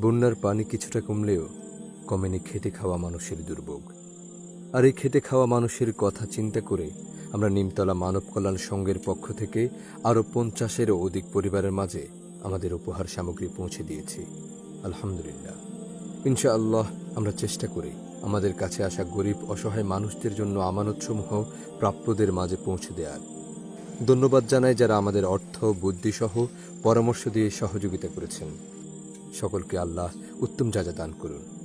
বন্যার পানি কিছুটা কমলেও কমেনি খেটে খাওয়া মানুষের দুর্ভোগ। আর এই খেটে খাওয়া মানুষের কথা চিন্তা করে আমরা নিমতলা মানব কল্যাণ সংঘের পক্ষ থেকে আরও পঞ্চাশেরও অধিক পরিবারের মাঝে আমাদের উপহার সামগ্রী পৌঁছে দিয়েছি। আলহামদুলিল্লাহ। ইনশাআল্লাহ আমরা চেষ্টা করি আমাদের কাছে আসা গরিব, অসহায় মানুষদের জন্য আমানতসমূহ প্রাপ্যদের মাঝে পৌঁছে দেওয়ার ধন্যবাদ জানাই যারা আমাদের অর্থ, বুদ্ধিসহ পরামর্শ দিয়ে সহযোগিতা করেছেন। সকলকে আল্লাহ উত্তম যাজা দান করুন।